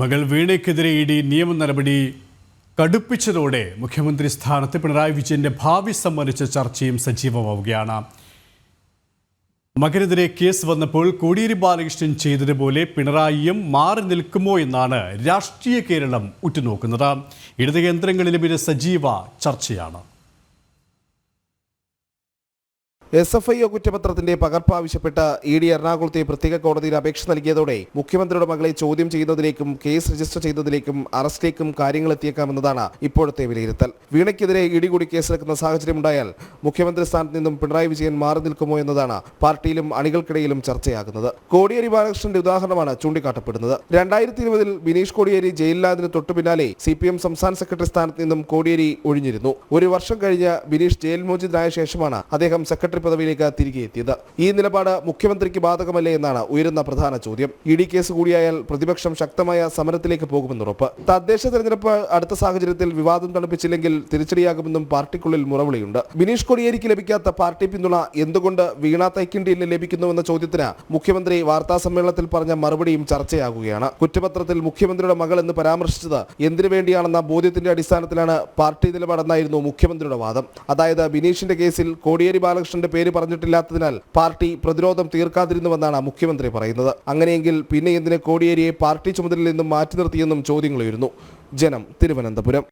മകൾ വീണയ്ക്കെതിരെ E D നിയമ നടപടി കടുപ്പിച്ചതോടെ മുഖ്യമന്ത്രി സ്ഥാനത്ത് പിണറായി വിജയന്റെ ഭാവി സംബന്ധിച്ച ചർച്ചയും സജീവമാവുകയാണ്. മകനെതിരെ കേസ് വന്നപ്പോൾ കോടിയേരി ബാലകൃഷ്ണൻ ചെയ്തതുപോലെ പിണറായിയും മാറി നിൽക്കുമോ എന്നാണ് രാഷ്ട്രീയ കേരളം ഉറ്റുനോക്കുന്നത്. ഇടത് കേന്ദ്രങ്ങളിലും ഇത് സജീവ ചർച്ചയാണ്. എസ് എഫ് ഐ ഒ കുറ്റപത്രത്തിന്റെ പകർപ്പ് ആവശ്യപ്പെട്ട് ഇ ഡി എറണാകുളത്തെ പ്രത്യേക കോടതിയിൽ അപേക്ഷ നൽകിയതോടെ മുഖ്യമന്ത്രിയുടെ മകളെ ചോദ്യം ചെയ്യുന്നതിലേക്കും കേസ് രജിസ്റ്റർ ചെയ്തതിലേക്കും അറസ്റ്റിലേക്കും കാര്യങ്ങൾ എത്തിയേക്കാമെന്നതാണ് ഇപ്പോഴത്തെ വിലയിരുത്തൽ. വീണയ്ക്കെതിരെ ഇ ഡി കൂടി കേസെടുക്കുന്ന സാഹചര്യമുണ്ടായാൽ മുഖ്യമന്ത്രി സ്ഥാനത്ത് നിന്നും പിണറായി വിജയൻ മാറി നിൽക്കുമോ എന്നതാണ് പാർട്ടിയിലും അണികൾക്കിടയിലും ചർച്ചയാകുന്നത്. കോടിയേരി ബാലകൃഷ്ണന്റെ ഉദാഹരണമാണ് ചൂണ്ടിക്കാട്ടപ്പെടുന്നത്. രണ്ടായിരത്തി ഇരുപതിൽ ബിനീഷ് കോടിയേരി ജയിലിലായതിനു തൊട്ടു പിന്നാലെ സി പി എം സംസ്ഥാന സെക്രട്ടറി സ്ഥാനത്ത് നിന്നും കോടിയേരി ഒഴിഞ്ഞിരുന്നു. ഒരു വർഷം കഴിഞ്ഞ് ബിനീഷ് ജയിൽ മോചിതനായ ശേഷമാണ് അദ്ദേഹം സെക്രട്ടറി പദവിയിലേക്ക് തിരികെ എത്തിയത്. ഈ നിലപാട് മുഖ്യമന്ത്രിക്ക് ബാധകമല്ലേ എന്നാണ് ഉയരുന്ന പ്രധാന ചോദ്യം. ഇ ഡി കേസ് കൂടിയായാൽ പ്രതിപക്ഷം ശക്തമായ സമരത്തിലേക്ക് പോകുമെന്ന് ഉറപ്പ്. തദ്ദേശ തെരഞ്ഞെടുപ്പ് അടുത്ത സാഹചര്യത്തിൽ വിവാദം തണുപ്പിച്ചില്ലെങ്കിൽ തിരിച്ചടിയാകുമെന്നും പാർട്ടിക്കുള്ളിൽ മുറവിളിയുണ്ട്. ബിനീഷ് കൊടിയേരിക്ക് ലഭിക്കാത്ത പാർട്ടി പിന്തുണ എന്തുകൊണ്ട് വീണ തൈക്കിണ്ടിയിൽ ലഭിക്കുന്നുവെന്ന ചോദ്യത്തിന് മുഖ്യമന്ത്രി വാർത്താ സമ്മേളനത്തിൽ പറഞ്ഞ മറുപടിയും ചർച്ചയാകുകയാണ്. കുറ്റപത്രത്തിൽ മുഖ്യമന്ത്രിയുടെ മകൾ എന്ന് പരാമർശിച്ചത് എന്തിനു വേണ്ടിയാണെന്ന ബോധ്യത്തിന്റെ അടിസ്ഥാനത്തിലാണ് പാർട്ടി നിലപാടെന്നായിരുന്നു മുഖ്യമന്ത്രിയുടെ വാദം. അതായത് ബിനീഷിന്റെ കേസിൽ കോടിയേരി ബാലകൃഷ്ണന്റെ പേര് പറഞ്ഞിട്ടില്ലാത്തതിനാൽ പാർട്ടി പ്രതിരോധം തീർക്കാതിരുന്നുവെന്നാണ് മുഖ്യമന്ത്രി പറയുന്നത്. അങ്ങനെയെങ്കിൽ പിന്നെ എന്തിന് കോടിയേരിയെ പാർട്ടി ചുമതലയിൽ നിന്നും മാറ്റി നിർത്തിയെന്നും ചോദ്യങ്ങൾ ഉയരുന്നു. ജനം തിരുവനന്തപുരം.